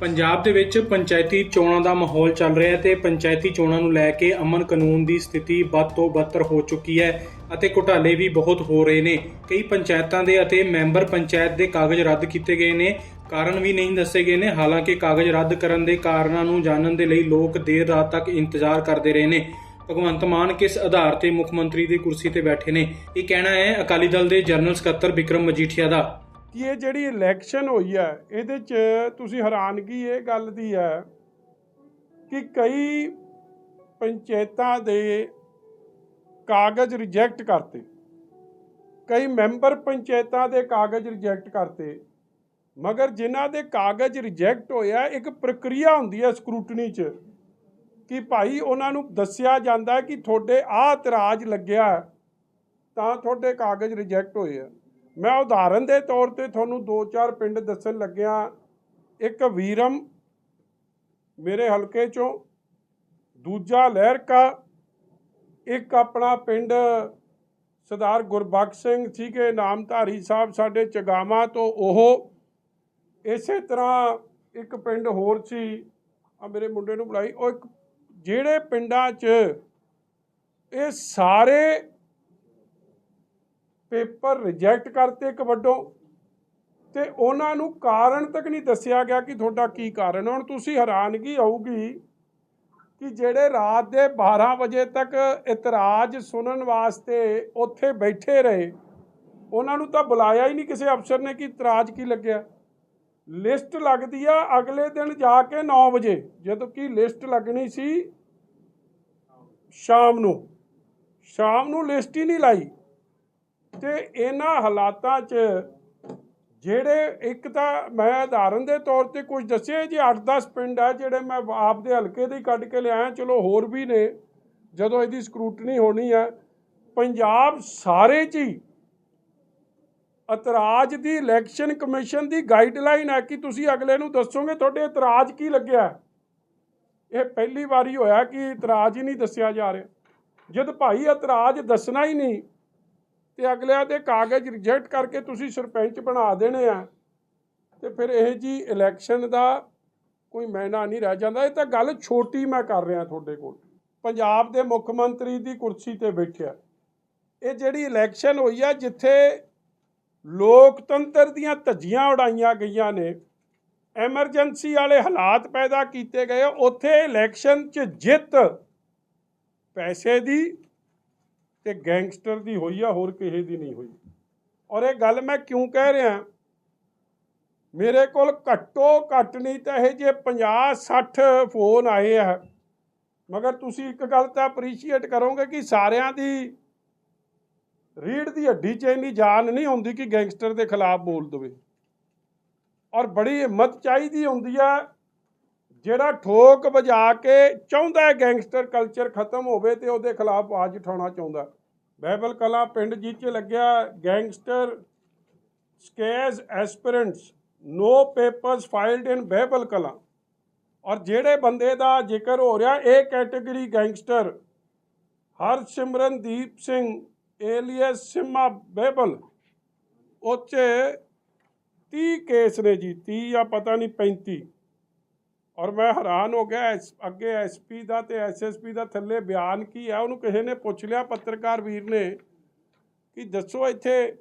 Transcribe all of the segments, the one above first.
ਪੰਜਾਬ ਦੇ ਵਿੱਚ ਪੰਚਾਇਤੀ ਚੋਣਾਂ ਦਾ ਮਾਹੌਲ ਚੱਲ ਰਿਹਾ ਹੈ ਤੇ ਪੰਚਾਇਤੀ ਚੋਣਾਂ ਨੂੰ ਲੈ ਕੇ ਅਮਨ ਕਾਨੂੰਨ ਦੀ ਸਥਿਤੀ ਵੱਧ ਤੋਂ ਬਦਤਰ ਹੋ ਚੁੱਕੀ ਹੈ ਅਤੇ ਘੁਟਾਲੇ ਵੀ ਬਹੁਤ ਹੋ ਰਹੇ ਨੇ। ਕਈ ਪੰਚਾਇਤਾਂ ਦੇ ਅਤੇ ਮੈਂਬਰ ਪੰਚਾਇਤ ਦੇ ਕਾਗਜ਼ ਰੱਦ ਕੀਤੇ ਗਏ ਨੇ। ਕਾਰਨ ਵੀ ਨਹੀਂ ਦੱਸੇ ਗਏ ਨੇ। ਹਾਲਾਂਕਿ ਕਾਗਜ਼ ਰੱਦ ਕਰਨ ਦੇ ਕਾਰਨਾਂ ਨੂੰ ਜਾਣਨ ਦੇ ਲਈ ਲੋਕ ਦੇਰ ਰਾਤ ਤੱਕ ਇੰਤਜ਼ਾਰ ਕਰਦੇ ਰਹੇ ਨੇ। ਭਗਵੰਤ ਮਾਨ ਕਿਸ ਆਧਾਰ ਤੇ ਮੁੱਖ ਮੰਤਰੀ ਦੀ ਕੁਰਸੀ ਤੇ ਬੈਠੇ ਨੇ? ਇਹ ਕਹਿਣਾ ਹੈ, ਅਕਾਲੀ ਦਲ ਦੇ ਜਨਰਲ ਸਕੱਤਰ ਵਿਕਰਮ ਮਜੀਠੀਆ ਦਾ। ਕਿ ਇਹ ਜਿਹੜੀ ਇਲੈਕਸ਼ਨ ਹੋਈ ਹੈ, ਇਹਦੇ 'ਚ ਤੁਸੀਂ ਹੈਰਾਨਗੀ ਇਹ ਗੱਲ ਦੀ ਹੈ ਕਿ ਕਈ ਪੰਚਾਇਤਾਂ ਦੇ ਕਾਗਜ਼ ਰਿਜੈਕਟ ਕਰਤੇ। ਕਈ ਮੈਂਬਰ ਪੰਚਾਇਤਾਂ ਦੇ ਕਾਗਜ਼ ਰਿਜੈਕਟ ਕਰਤੇ। ਮਗਰ ਜਿਨ੍ਹਾਂ ਦੇ ਕਾਗਜ਼ ਰਿਜੈਕਟ ਹੋਇਆ, ਇੱਕ ਪ੍ਰਕਿਰਿਆ ਹੁੰਦੀ ਹੈ ਸਕਰੂਟਨੀ 'ਚ ਕਿ ਭਾਈ ਉਹਨਾਂ ਨੂੰ ਦੱਸਿਆ ਜਾਂਦਾ ਕਿ ਤੁਹਾਡੇ ਆਹ ਇਤਰਾਜ਼ ਲੱਗਿਆ ਤਾਂ ਤੁਹਾਡੇ ਕਾਗਜ਼ ਰਿਜੈਕਟ ਹੋਏ ਆ। ਮੈਂ ਉਦਾਹਰਨ ਦੇ ਤੌਰ ਤੇ ਤੁਹਾਨੂੰ ਦੋ ਚਾਰ ਪਿੰਡ ਦੱਸਣ ਲੱਗਿਆ। ਇੱਕ ਵੀਰਮ ਮੇਰੇ ਹਲਕੇ ਚੋਂ, ਦੂਜਾ ਲਹਿਰਕਾ, ਇੱਕ ਆਪਣਾ ਪਿੰਡ ਸਰਦਾਰ ਗੁਰਬਖਸ਼ ਸਿੰਘ ਸੀਗੇ, ਨਾਮਧਾਰੀ ਸਾਹਿਬ ਸਾਡੇ ਚਗਾਵਾਂ ਤੋਂ ਉਹ। ਇਸੇ ਤਰ੍ਹਾਂ ਇੱਕ ਪਿੰਡ ਹੋਰ ਸੀ, ਆ ਮੇਰੇ ਮੁੰਡੇ ਨੂੰ ਬੁਲਾਈ। ਉਹ ਇੱਕ, ਜਿਹੜੇ ਪਿੰਡਾਂ 'ਚ ਇਹ ਸਾਰੇ ਪੇਪਰ ਰਿਜੈਕਟ ਕਰਤੇ ਕਬੱਡੋ ਵੱਡੋਂ, ਤੇ ਉਹਨਾਂ ਨੂੰ ਕਾਰਨ ਤੱਕ ਨਹੀਂ ਦੱਸਿਆ ਗਿਆ ਕਿ ਤੁਹਾਡਾ ਕੀ ਕਾਰਨ ਹੁਣ ਤੁਸੀਂ ਹੈਰਾਨਗੀ ਆਊਗੀ ਕਿ ਜਿਹੜੇ ਰਾਤ ਦੇ 12 ਵਜੇ ਤੱਕ ਇਤਰਾਜ਼ ਸੁਣਨ ਵਾਸਤੇ ਉੱਥੇ ਬੈਠੇ ਰਹੇ, ਉਹਨਾਂ ਨੂੰ ਤਾਂ ਬੁਲਾਇਆ ਹੀ ਨਹੀਂ ਕਿਸੇ ਅਫਸਰ ਨੇ ਕਿ ਇਤਰਾਜ਼ ਕੀ ਲੱਗਿਆ। ਲਿਸਟ ਲੱਗਦੀ ਆ ਅਗਲੇ ਦਿਨ ਜਾ ਕੇ 9 ਵਜੇ, ਜਦੋਂ ਕਿ ਲਿਸਟ ਲੱਗਣੀ ਸੀ ਸ਼ਾਮ ਨੂੰ। ਸ਼ਾਮ ਨੂੰ ਲਿਸਟ ਹੀ ਨਹੀਂ ਲਾਈ। ਤੇ ਇਹਨਾਂ ਹਾਲਾਤਾਂ 'ਚ ਜਿਹੜੇ ਇੱਕ ਤਾਂ ਮੈਂ ਉਦਾਹਰਨ ਦੇ ਤੌਰ ਤੇ ਕੁਝ ਦੱਸਿਆ ਜੀ 8-10 ਪਿੰਡ ਆ ਜਿਹੜੇ ਮੈਂ ਆਪ ਦੇ ਹਲਕੇ ਦੇ ਹੀ ਕੱਢ ਕੇ ਲਿਆਇਆ, ਚਲੋ ਹੋਰ ਵੀ ਨੇ, ਜਦੋਂ ਇਹਦੀ ਸਕਰੂਟਨੀ ਹੋਣੀ ਆ, ਪੰਜਾਬ ਸਾਰੇ 'ਚ ਹੀ ਇਤਰਾਜ਼ ਦੀ ਇਲੈਕਸ਼ਨ ਕਮਿਸ਼ਨ ਦੀ ਗਾਈਡਲਾਈਨ ਹੈ ਕਿ ਤੁਸੀਂ ਅਗਲੇ ਨੂੰ ਦੱਸੋਗੇ ਤੁਹਾਡੇ ਇਤਰਾਜ਼ ਕੀ ਲੱਗਿਆ। ਇਹ ਪਹਿਲੀ ਵਾਰੀ ਹੋਇਆ ਕਿ ਇਤਰਾਜ਼ ਹੀ ਨਹੀਂ ਦੱਸਿਆ ਜਾ ਰਿਹਾ। ਜਦ ਭਾਈ ਇਤਰਾਜ਼ ਦੱਸਣਾ ਹੀ ਨਹੀਂ ਤੇ ਅਗਲਿਆਂ ਦੇ ਕਾਗਜ਼ ਰਿਜੈਕਟ ਕਰਕੇ ਤੁਸੀਂ ਸਰਪੰਚ ਬਣਾ ਦੇਣੇ ਆ। ਤੇ ਫਿਰ ਇਹ ਜੀ ਇਲੈਕਸ਼ਨ ਦਾ ਕੋਈ ਮੈਨਾ ਨਹੀਂ ਰਹਿ ਜਾਂਦਾ। ਇਹ ਤਾਂ ਗੱਲ ਛੋਟੀ ਮੈਂ ਕਰ ਰਿਹਾ ਤੁਹਾਡੇ ਕੋਲ। ਪੰਜਾਬ ਦੇ ਮੁੱਖ ਮੰਤਰੀ ਦੀ ਕੁਰਸੀ ਤੇ ਬੈਠਿਆ। ਇਹ ਜਿਹੜੀ ਇਲੈਕਸ਼ਨ ਹੋਈ ਆ, ਜਿੱਥੇ ਲੋਕਤੰਤਰ ਦੀਆਂ ਧੱਜੀਆਂ ਉਡਾਈਆਂ ਗਈਆਂ ਨੇ, ਐਮਰਜੈਂਸੀ ਵਾਲੇ ਹਾਲਾਤ ਪੈਦਾ ਕੀਤੇ ਗਏ ਉੱਥੇ ਇਲੈਕਸ਼ਨ 'ਚ ਜਿੱਤ ਪੈਸੇ ਦੀ ਤੇ ਗੈਂਗਸਟਰ ਦੀ ਹੋਈ ਆ, ਹੋਰ ਕਿਸੇ ਦੀ ਨਹੀਂ ਹੋਈ। ਔਰ ਇਹ ਗੱਲ ਮੈਂ ਕਿਉਂ ਕਹਿ ਰਿਹਾ? ਮੇਰੇ ਕੋਲ ਘੱਟੋ ਘੱਟ ਨਹੀਂ ਤਾਂ ਇਹ ਜੇ 50 60 ਫੋਨ ਆਏ ਆ। ਮਗਰ ਤੁਸੀਂ ਇੱਕ ਗੱਲ ਤਾਂ ਅਪਰੀਸ਼ੀਏਟ ਕਰੋਗੇ ਕਿ ਸਾਰਿਆਂ ਦੀ ਰੀੜ ਦੀ ਹੱਡੀ 'ਚ ਇੰਨੀ ਜਾਨ ਨਹੀਂ ਹੁੰਦੀ ਕਿ ਗੈਂਗਸਟਰ ਦੇ ਖਿਲਾਫ ਬੋਲ ਦਵੇ। ਔਰ ਬੜੀ ਹਿੰਮਤ ਚਾਹੀਦੀ ਹੁੰਦੀ ਆ ਜਿਹੜਾ ਠੋਕ ਵਜਾ ਕੇ ਚਾਹੁੰਦਾ ਗੈਂਗਸਟਰ ਕਲਚਰ ਖਤਮ ਹੋਵੇ ਤੇ ਉਹਦੇ ਖਿਲਾਫ ਆਵਾਜ਼ ਉਠਾਉਣਾ ਚਾਹੁੰਦਾ ਬਹਿਬਲ ਕਲਾ ਪਿੰਡ ਜੀ 'ਚ ਲੱਗਿਆ gangster scares aspirants no papers filed in Behbal Kalan. ਔਰ ਜਿਹੜੇ ਬੰਦੇ ਦਾ ਜ਼ਿਕਰ ਹੋ ਰਿਹਾ, ਇਹ category gangster Harsimrandeep Singh, alias Sima Behbal, ਉਹ 'ਚ 30 ਕੇਸ ਨੇ ਜੀ 30 ਜਾਂ ਪਤਾ ਨਹੀਂ 35 ਔਰ ਮੈਂ ਹੈਰਾਨ ਹੋ ਗਿਆ, ਐਸ- ਅੱਗੇ ਐਸਪੀ ਦਾ ਤੇ ਐਸਐਸਪੀ ਦਾ ਥੱਲੇ ਬਿਆਨ ਕੀ ਹੈ ਉਹਨੂੰ ਕਿਸੇ ਨੇ ਪੁੱਛ ਲਿਆ, ਪੱਤਰਕਾਰ ਵੀਰ ਨੇ, ਕਿ ਦੱਸੋ ਇੱਥੇ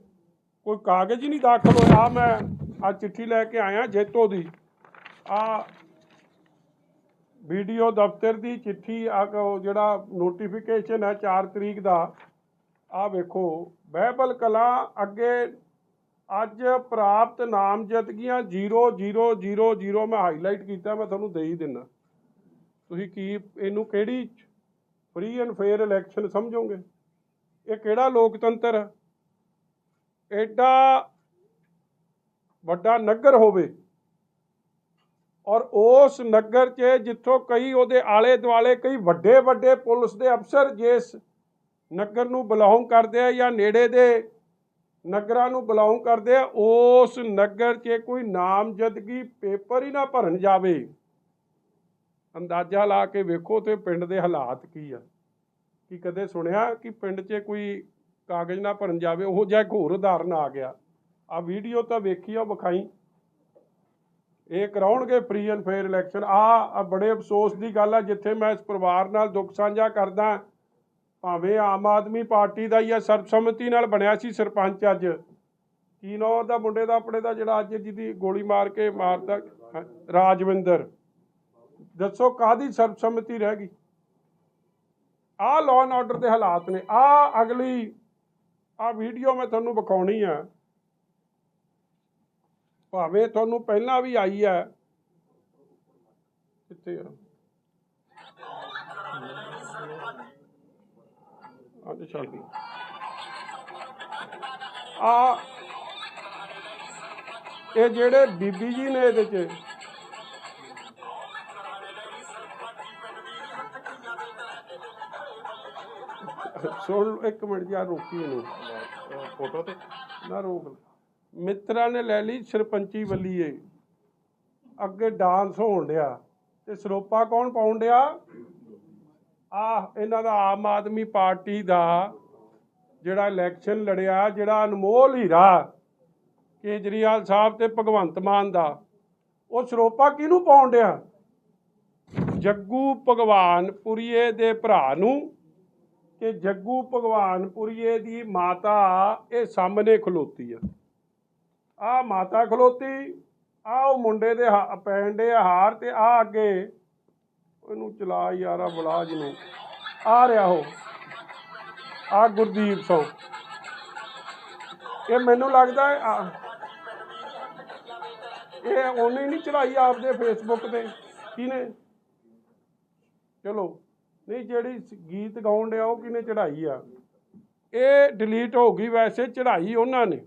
ਕੋਈ ਕਾਗਜ਼ ਹੀ ਨਹੀਂ ਦਾਖਲ ਹੋਇਆ? ਮੈਂ ਆ ਚਿੱਠੀ ਲੈ ਕੇ ਆਇਆ ਜੇਤੋ ਦੀ। ਆ ਵੀਡੀਓ ਦਫ਼ਤਰ ਦੀ ਚਿੱਠੀ ਆ ਉਹ ਜਿਹੜਾ ਨੋਟੀਫਿਕੇਸ਼ਨ ਹੈ 4 ਤਰੀਕ ਦਾ ਆ ਵੇਖੋ, ਬਹਿਬਲ ਕਲਾ ਅੱਗੇ ਅੱਜ ਪ੍ਰਾਪਤ ਨਾਮਜ਼ਦਗੀਆਂ 0000 ਮੈਂ ਹਾਈਲਾਈਟ ਕੀਤਾ, ਮੈਂ ਤੁਹਾਨੂੰ ਦੇ ਹੀ ਦਿੰਦਾ ਤੁਸੀਂ ਕੀ, ਇਹਨੂੰ ਕਿਹੜੀ ਫ੍ਰੀ ਐਂਡ ਫੇਅਰ ਇਲੈਕਸ਼ਨ ਸਮਝੋਗੇ? ਇਹ ਕਿਹੜਾ ਲੋਕਤੰਤਰ ਹੈ? ਐਡਾ ਵੱਡਾ ਨਗਰ ਹੋਵੇ ਔਰ ਉਸ ਨਗਰ 'ਚ ਜਿੱਥੋਂ ਕਈ ਉਹਦੇ ਆਲੇ ਦੁਆਲੇ ਕਈ ਵੱਡੇ ਵੱਡੇ ਪੁਲਿਸ ਦੇ ਅਫਸਰ ਜਿਸ ਨਗਰ ਨੂੰ ਬਿਲੋਂਗ ਕਰਦੇ ਆ ਜਾਂ ਨੇੜੇ ਦੇ ਨਗਰਾਂ ਨੂੰ ਬਿਲੋਂਗ ਕਰਦੇ ਆ, ਉਸ ਨਗਰ 'ਚ ਕੋਈ ਨਾਮਜ਼ਦਗੀ ਪੇਪਰ ਹੀ ਨਾ ਭਰਨ ਜਾਵੇ। ਅੰਦਾਜ਼ਾ ਲਾ ਕੇ ਵੇਖੋ ਤੇ ਪਿੰਡ ਦੇ ਹਾਲਾਤ ਕੀ ਆ। ਕੀ ਕਦੇ ਸੁਣਿਆ ਕਿ ਪਿੰਡ 'ਚ ਕੋਈ ਕਾਗਜ਼ ਨਾ ਭਰਨ ਜਾਵੇ? ਉਹ ਜਿਹਾ ਇੱਕ ਹੋਰ ਉਦਾਹਰਨ ਆ ਗਿਆ। ਆ ਵੀਡੀਓ ਤਾਂ ਵੇਖੀ ਆ ਵਿਖਾਈ। ਇਹ ਕਰਾਉਣਗੇ ਫ੍ਰੀ ਐਂਡ ਫੇਅਰ ਇਲੈਕਸ਼ਨ ਆ ਬੜੇ ਅਫਸੋਸ ਦੀ ਗੱਲ ਆ, ਜਿੱਥੇ ਮੈਂ ਇਸ ਪਰਿਵਾਰ ਨਾਲ ਦੁੱਖ ਸਾਂਝਾ ਕਰਦਾ ਭਾਵੇਂ ਆਮ ਆਦਮੀ ਪਾਰਟੀ ਦਾ ਹੀ ਆ, ਸਰਬਸੰਮਤੀ ਨਾਲ ਬਣਿਆ ਸੀ ਸਰਪੰਚ ਅੱਜ। ਕੀ ਨਾਂ ਦਾ ਮੁੰਡੇ ਦਾ, ਆਪਣੇ ਦਾ ਜਿਹੜਾ ਅੱਜ ਜਿਹਦੀ ਗੋਲੀ ਮਾਰ ਕੇ ਮਾਰਦਾ ਰਾਜਵਿੰਦਰ। ਦੱਸੋ ਕਾਦੀ ਸਰਬਸੰਮਤੀ ਰਹਿ ਗਈ? ਆਹ ਲਾਅ ਐਂਡ ਆਰਡਰ ਦੇ ਹਾਲਾਤ ਨੇ। ਆ ਅਗਲੀ ਆ ਵੀਡੀਓ ਮੈਂ ਤੁਹਾਨੂੰ ਵਿਖਾਉਣੀ ਆ। ਭਾਵੇਂ ਤੁਹਾਨੂੰ ਪਹਿਲਾਂ ਵੀ ਆਈ ਹੈ ਕਿੱਥੇ ਆ? ਅੱਜ ਚੱਲ ਗਈ ਆ ਇਹ ਜਿਹੜੇ ਬੀਬੀ ਜੀ ਨੇ ਇਹਦੇ ਚ ਸੁਣ ਇੱਕ ਮਿੰਟ ਯਾਰ ਰੋਕੀ ਇਹਨੂੰ। ਫੋਟੋ ਤੇ? ਨਾ ਰੋਕ ਮਿੱਤਰਾਂ ਨੇ ਲੈ ਲਈ ਸਰਪੰਚੀ ਵੱਲੀਏ ਅੱਗੇ ਡਾਂਸ ਹੋਣ ਡਿਆ। ਤੇ ਸਰੋਪਾ ਕੌਣ ਪਾਉਣ ਡਿਆ? ਆ, ਇਹਨਾਂ ਦਾ ਆਮ ਆਦਮੀ ਪਾਰਟੀ ਦਾ ਜਿਹੜਾ ਇਲੈਕਸ਼ਨ ਲੜਿਆ, ਜਿਹੜਾ ਅਨਮੋਲ ਹੀਰਾ ਕੇਜਰੀਵਾਲ ਸਾਹਿਬ ਤੇ ਭਗਵੰਤ ਮਾਨ ਦਾ, ਉਹ ਸਰੋਪਾ ਕਿਹਨੂੰ ਪਾਉਣ ਡਿਆ? ਜੱਗੂ ਭਗਵਾਨਪੁਰੀਏ ਦੇ ਭਰਾ ਨੂੰ ਕਿ ਜੱਗੂ ਭਗਵਾਨਪੁਰੀਏ ਦੀ ਮਾਤਾ ਇਹ ਸਾਹਮਣੇ ਖਲੋਤੀ ਆ। ਆ ਮਾਤਾ ਖਲੋਤੀ ਆ ਉਹ ਮੁੰਡੇ ਦੇ ਹਾ- ਪੈਣ ਦੇ ਹਾਰ ਤੇ ਆ ਅੱਗੇ ਉਹਨੂੰ ਚਲਾ ਯਾਰਾ ਬਲਾਜ ਨੂੰ। ਆ ਰਿਹਾ ਉਹ। ਆ ਗੁਰਦੀਪ ਸਿੰਘ। ਇਹ ਮੈਨੂੰ ਲੱਗਦਾ ਇਹ ਉਹਨੇ ਨਹੀਂ ਚੜਾਈ ਆਪਦੇ ਫੇਸਬੁੱਕ ਤੇ। ਕਿਹਨੇ? ਚਲੋ। ਨਹੀਂ, ਜਿਹੜੀ ਗੀਤ ਗਾਉਣ ਡਿਆ ਉਹ ਕਿਹਨੇ ਚੜਾਈ ਆ? ਇਹ ਡਿਲੀਟ ਹੋ ਗਈ ਵੈਸੇ ਚੜਾਈ ਉਹਨਾਂ ਨੇ।